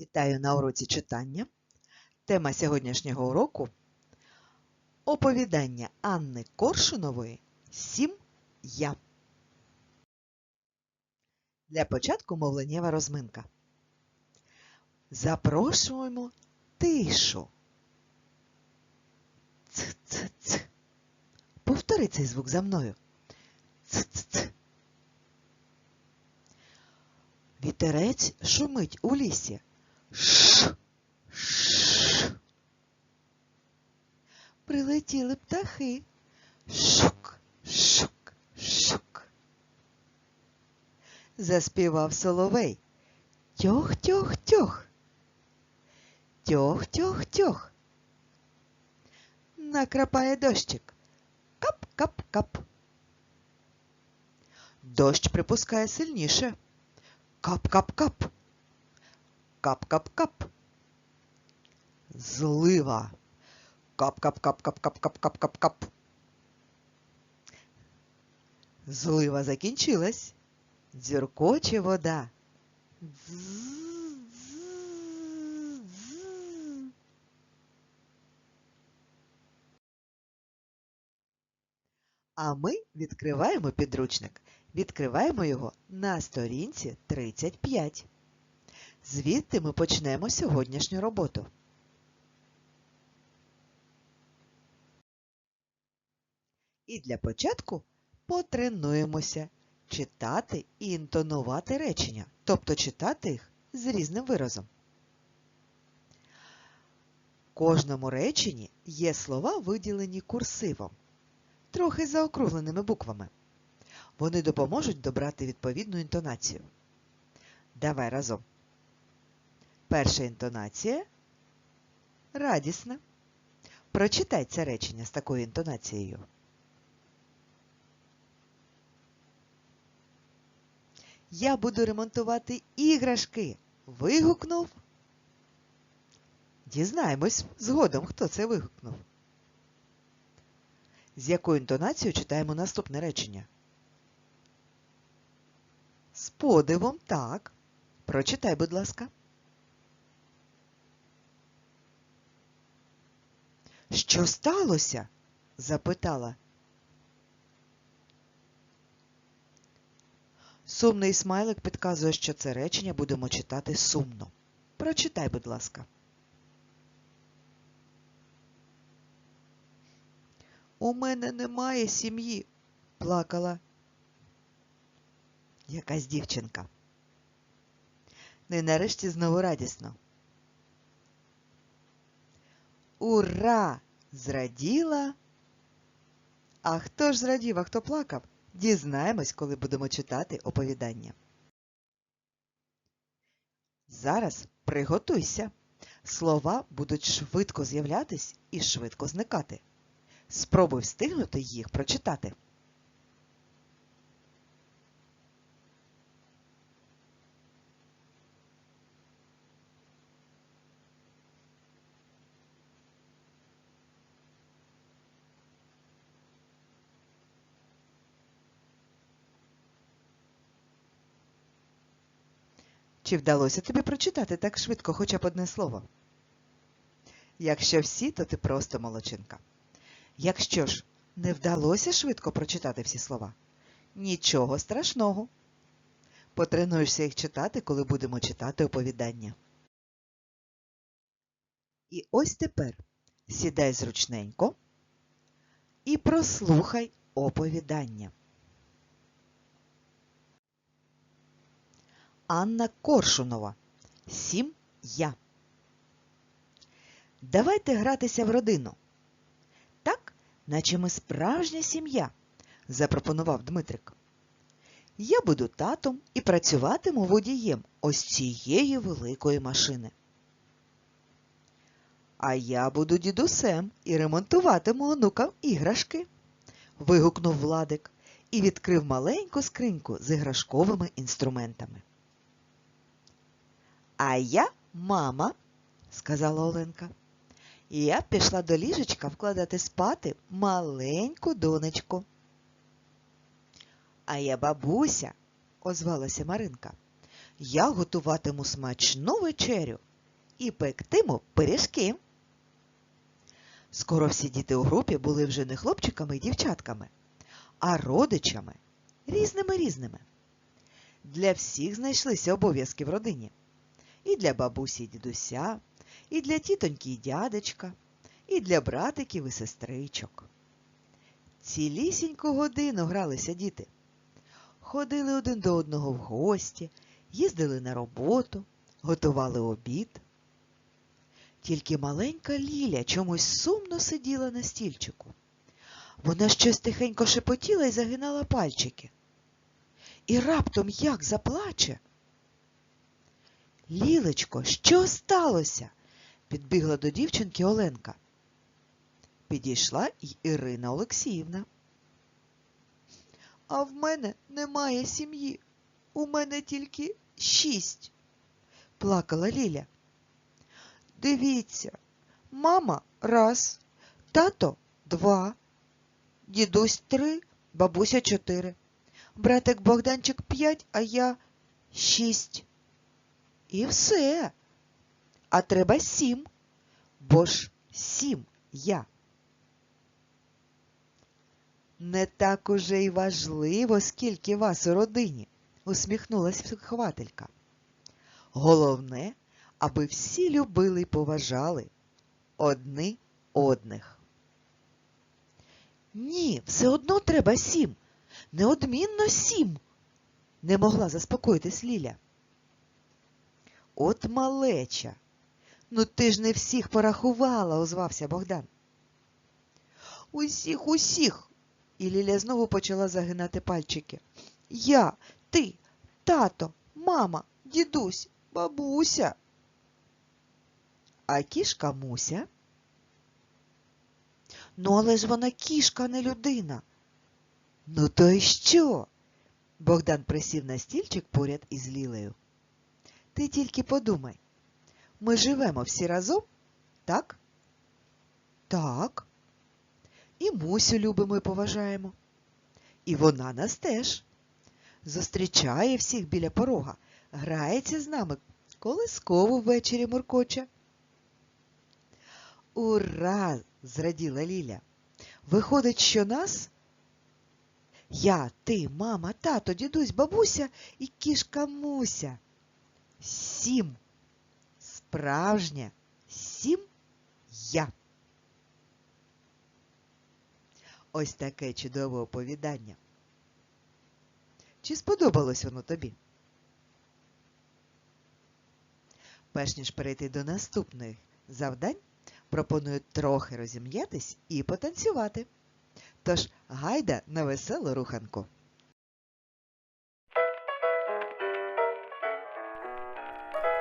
Вітаю на уроці читання. Тема сьогоднішнього уроку Оповідання Анни Коршунової Сім я. Для початку мовленнєва розминка. Запрошуємо тишу. Ц-ц-ц. Повтори цей звук за мною. Ц-ц-ц. Вітерець шумить у лісі. Ш. Прилетіли птахи. Шук, шук, шук. Заспівав соловей. Тьох, тьох, тьох. Тьох, тьох, тьох. Накрапає дощик. Кап, кап, кап. Дощ припускає сильніше. Кап-кап-кап. Кап-кап-кап. Злива. Кап-кап-кап-кап-кап-кап-кап-кап. Злива закінчилась. Дзюркоче вода. А ми відкриваємо підручник. Відкриваємо його на сторінці 35. Звідти ми почнемо сьогоднішню роботу. І для початку потренуємося читати і інтонувати речення, тобто читати їх з різним виразом. Кожному реченні є слова, виділені курсивом, трохи заокругленими буквами. Вони допоможуть добрати відповідну інтонацію. Давай разом. Перша інтонація радісна. Прочитай це речення з такою інтонацією. Я буду ремонтувати іграшки. Вигукнув. Дізнаємось згодом, хто це вигукнув. З якою інтонацією читаємо наступне речення? З подивом, так. Прочитай, будь ласка. Що сталося? запитала. Сумний смайлик підказує, що це речення будемо читати сумно. Прочитай, будь ласка. У мене немає сім'ї, плакала якась дівчинка. І нарешті знову радісно. Ура! Зраділа. А хто ж зрадів, а хто плакав? Дізнаємось, коли будемо читати оповідання. Зараз приготуйся. Слова будуть швидко з'являтись і швидко зникати. Спробуй встигнути їх прочитати. Чи вдалося тобі прочитати так швидко хоча б одне слово? Якщо всі, то ти просто молодчинка. Якщо ж не вдалося швидко прочитати всі слова, нічого страшного. Потренуєшся їх читати, коли будемо читати оповідання. І ось тепер сідай зручненько і прослухай оповідання. Анна Коршунова. Сім я. Давайте гратися в родину. Так, наче ми справжня сім'я, запропонував Дмитрик. Я буду татом і працюватиму водієм ось цієї великої машини. А я буду дідусем і ремонтуватиму онукам іграшки. вигукнув Владик і відкрив маленьку скриньку з іграшковими інструментами. А я мама, сказала Оленка. Я пішла до ліжечка вкладати спати маленьку донечку. А я бабуся, озвалася Маринка. Я готуватиму смачну вечерю і пектиму пиріжки. Скоро всі діти у групі були вже не хлопчиками і дівчатками, а родичами різними різними. Для всіх знайшлися обов'язки в родині. І для бабусі і дідуся, і для тітоньки і дядечка, і для братиків і сестричок. Цілісіньку годину гралися діти. Ходили один до одного в гості, їздили на роботу, готували обід. Тільки маленька Ліля чомусь сумно сиділа на стільчику. Вона щось тихенько шепотіла і загинала пальчики. І раптом як заплаче. Лілечко, що сталося? підбігла до дівчинки Оленка. Підійшла й Ірина Олексіївна. А в мене немає сім'ї. У мене тільки шість, плакала Ліля. Дивіться, мама раз, тато два, дідусь три, бабуся чотири, братик Богданчик п'ять, а я шість. І все. А треба сім, бо ж сім я. Не так уже й важливо, скільки вас у родині, усміхнулась вихователька. Головне, аби всі любили й поважали одни одних. Ні, все одно треба сім. Неодмінно сім, не могла заспокоїтись Ліля. От малеча. Ну ти ж не всіх порахувала, озвався Богдан. Усіх, усіх. І Ліля знову почала загинати пальчики. Я, ти, тато, мама, дідусь, бабуся. А кішка Муся? Ну, але ж вона кішка, не людина. Ну, то й що? Богдан присів на стільчик поряд із Лілею. Ти тільки подумай. Ми живемо всі разом, так? Так. І Мусю любимо і поважаємо. І вона нас теж. Зустрічає всіх біля порога, грається з нами, колискову ввечері муркоче. Ура! зраділа Ліля. Виходить, що нас? Я, ти, мама, тато, дідусь, бабуся і кішка Муся. Сім. Справжня сім я. Ось таке чудове оповідання. Чи сподобалось воно тобі? Перш ніж перейти до наступних завдань, пропоную трохи розім'ятись і потанцювати. Тож гайда на веселу руханку.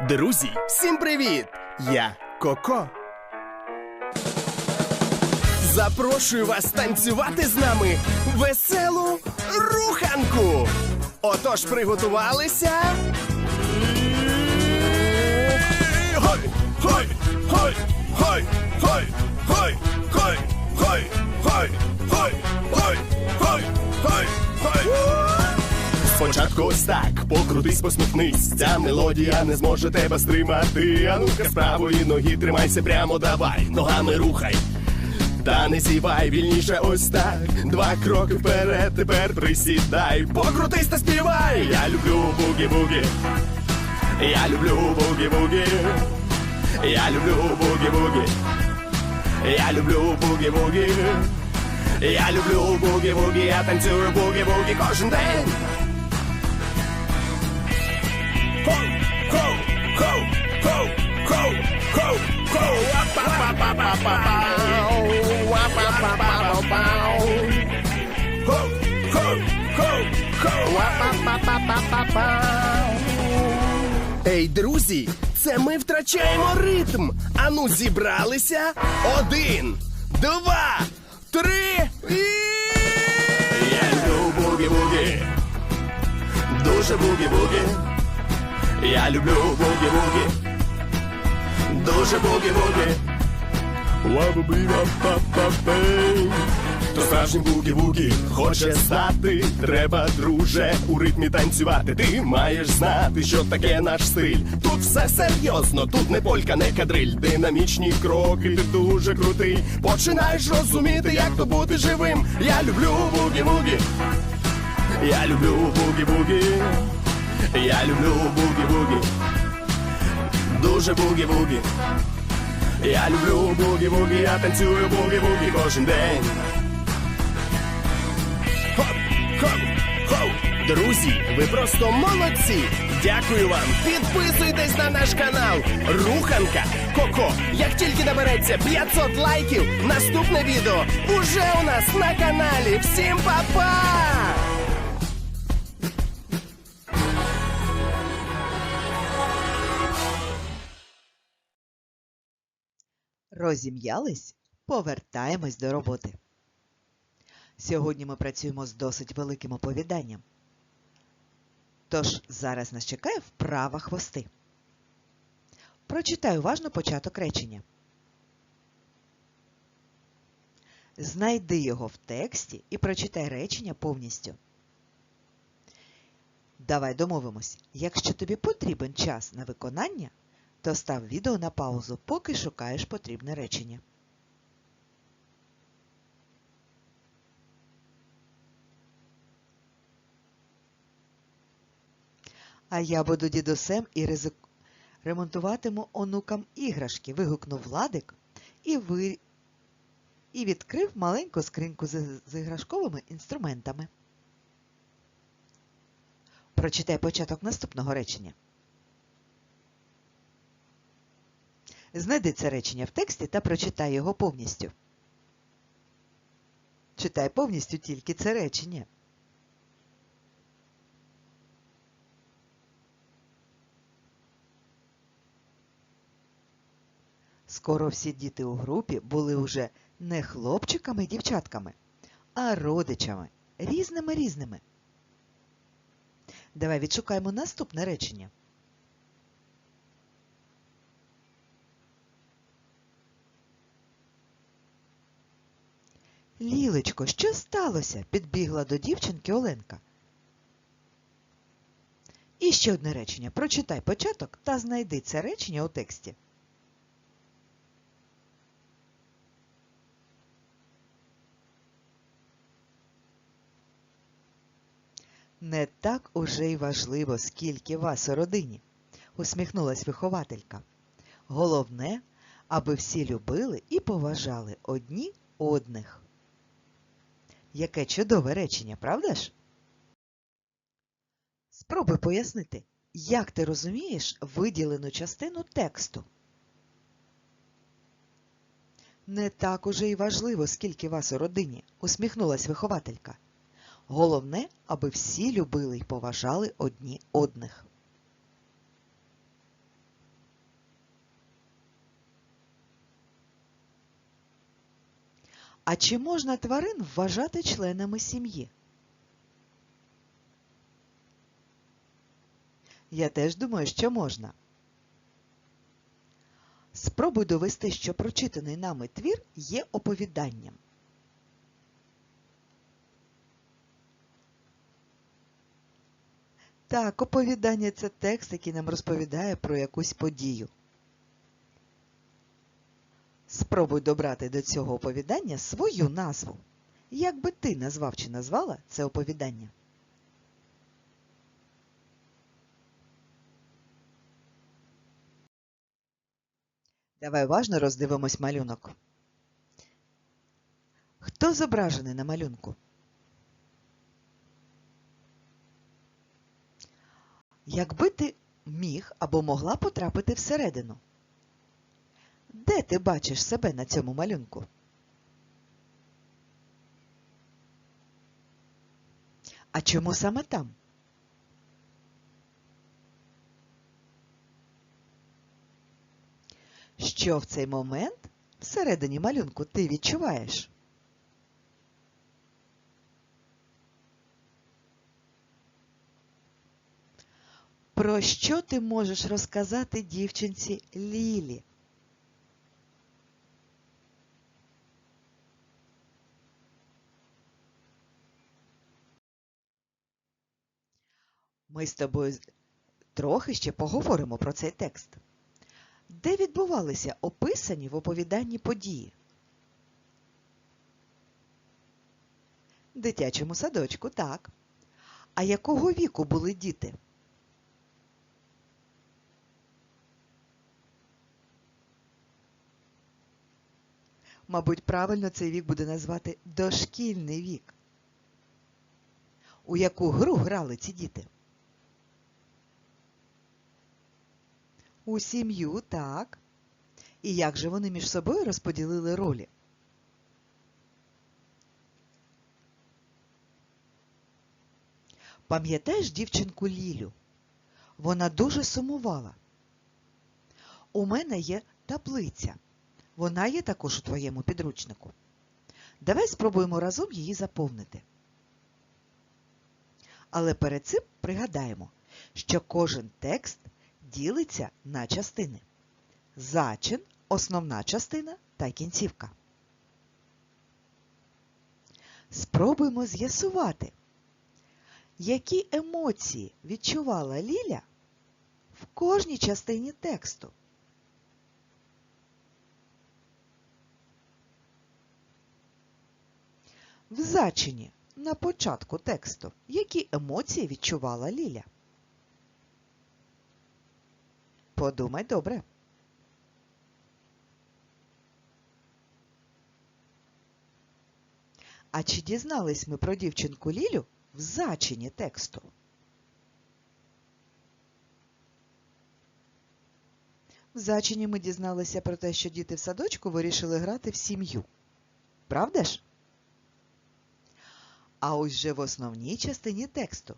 Друзі, всім привіт! Я Коко. Запрошую вас танцювати з нами веселу руханку. Отож, приготувалися. Гой, гой, гой, гой, гой, гой, гой, гой, гой, гой, гой, гой, гой, гой. Спочатку ось так, покрутись, посміхнись. Ця мелодія не зможе тебе стримати. А ну-ка з правої ноги тримайся прямо, давай, ногами рухай. Та не сівай вільніше ось так. Два кроки вперед, тепер присідай. Покрутись та співай. Я люблю бугі-бугі. Я люблю бугі-бугі. Я люблю бугі-бугі. Я люблю бугі-бугі. Я люблю бугі-бугі. Я танцюю бугі-бугі кожен день. Ей, друзі, це ми втрачаємо ритм. Ану, зібралися. Один, два, три і. Я люблю бугі-бугі. Дуже бугі-бугі. Я люблю бугі-бугі. Дуже бугі-бугі. Ва-бу-бі-ва-па-па-пей. Справжнім бугі-бугі хоче стати, треба, друже, у ритмі танцювати. Ти маєш знати, що таке наш стиль. Тут все серйозно, тут не полька, не кадриль. Динамічні кроки, ти дуже крутий. Починаєш розуміти, як то бути живим. Я люблю бугі-бугі. Я люблю бугі-бугі. Я люблю бугі-бугі. Дуже бугі-бугі. Я люблю бугі-бугі, я танцюю бугі-бугі кожен день. Хоп, хоп, хоп. Друзі, ви просто молодці! Дякую вам! Підписуйтесь на наш канал Руханка Коко. Як тільки набереться 500 лайків, наступне відео уже у нас на каналі. Всім па-па! Розім'ялись? Повертаємось до роботи. Сьогодні ми працюємо з досить великим оповіданням. Тож зараз нас чекає вправа хвости. Прочитай уважно початок речення. Знайди його в тексті і прочитай речення повністю. Давай домовимось. Якщо тобі потрібен час на виконання, то став відео на паузу, поки шукаєш потрібне речення. А я буду дідусем і ризик... ремонтуватиму онукам іграшки, вигукнув Владик і, ви... і відкрив маленьку скриньку з... з іграшковими інструментами. Прочитай початок наступного речення. Знайди це речення в тексті та прочитай його повністю. Читай повністю тільки це речення. Скоро всі діти у групі були уже не хлопчиками і дівчатками, а родичами, різними різними. Давай відшукаємо наступне речення. Лілечко, що сталося? підбігла до дівчинки Оленка. І ще одне речення. Прочитай початок та знайди це речення у тексті. Не так уже й важливо, скільки вас у родині, усміхнулась вихователька. Головне, аби всі любили і поважали одні одних. Яке чудове речення, правда ж? Спробуй пояснити, як ти розумієш виділену частину тексту. Не так уже й важливо, скільки вас у родині, усміхнулась вихователька. Головне, аби всі любили й поважали одні одних. А чи можна тварин вважати членами сім'ї? Я теж думаю, що можна. Спробуй довести, що прочитаний нами твір є оповіданням. Так, оповідання це текст, який нам розповідає про якусь подію. Спробуй добрати до цього оповідання свою назву. Як би ти назвав чи назвала це оповідання? Давай уважно роздивимось малюнок. Хто зображений на малюнку? Якби ти міг або могла потрапити всередину, де ти бачиш себе на цьому малюнку? А чому саме там? Що в цей момент всередині малюнку ти відчуваєш? Про що ти можеш розказати дівчинці Лілі? Ми з тобою трохи ще поговоримо про цей текст. Де відбувалися описані в оповіданні події? Дитячому садочку, так. А якого віку були діти? Мабуть, правильно цей вік буде назвати дошкільний вік. У яку гру грали ці діти? У сім'ю, так. І як же вони між собою розподілили ролі? Пам'ятаєш дівчинку Лілю? Вона дуже сумувала. У мене є таблиця. Вона є також у твоєму підручнику. Давай спробуємо разом її заповнити. Але перед цим пригадаємо, що кожен текст ділиться на частини. Зачин, основна частина та кінцівка. Спробуємо з'ясувати, які емоції відчувала Ліля в кожній частині тексту. В зачині на початку тексту які емоції відчувала Ліля? Подумай добре. А чи дізнались ми про дівчинку Лілю в зачині тексту? В зачині ми дізналися про те, що діти в садочку вирішили грати в сім'ю. Правда ж? А ось же в основній частині тексту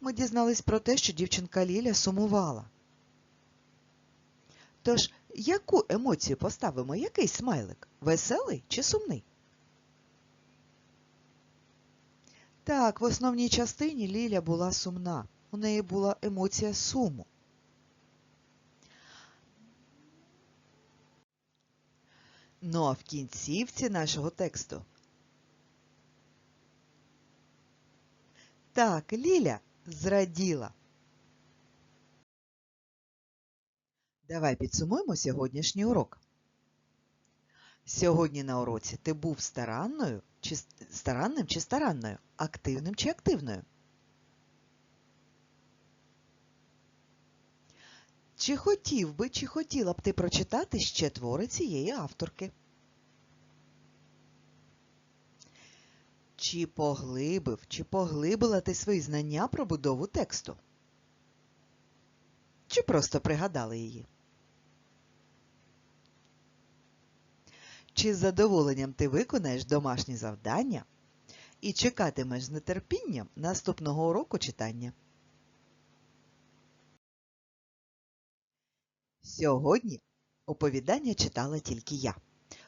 ми дізнались про те, що дівчинка Ліля сумувала. Тож, яку емоцію поставимо? Який смайлик? Веселий чи сумний? Так, в основній частині Ліля була сумна. У неї була емоція суму. Ну а в кінцівці нашого тексту. Так, Ліля зраділа. Давай підсумуємо сьогоднішній урок. Сьогодні на уроці ти був старанною чи старанним чи старанною, активним чи активною. Чи хотів би, чи хотіла б ти прочитати ще твори цієї авторки? Чи поглибив, чи поглибила ти свої знання про будову тексту? Чи просто пригадала її? Чи з задоволенням ти виконаєш домашні завдання і чекатимеш з нетерпінням наступного уроку читання? Сьогодні оповідання читала тільки я,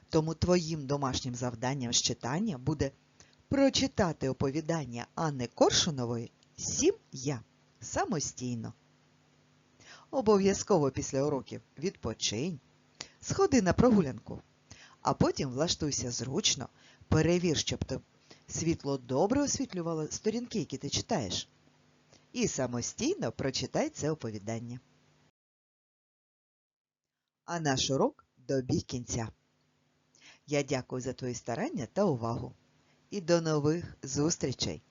тому твоїм домашнім завданням з читання буде прочитати оповідання Анни Коршунової «Сім я» самостійно. Обов'язково після уроків відпочинь, сходи на прогулянку, а потім влаштуйся зручно, перевір, щоб світло добре освітлювало сторінки, які ти читаєш, і самостійно прочитай це оповідання. А наш урок добіг кінця. Я дякую за твої старання та увагу. І до нових зустрічей.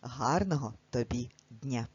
Гарного тобі дня!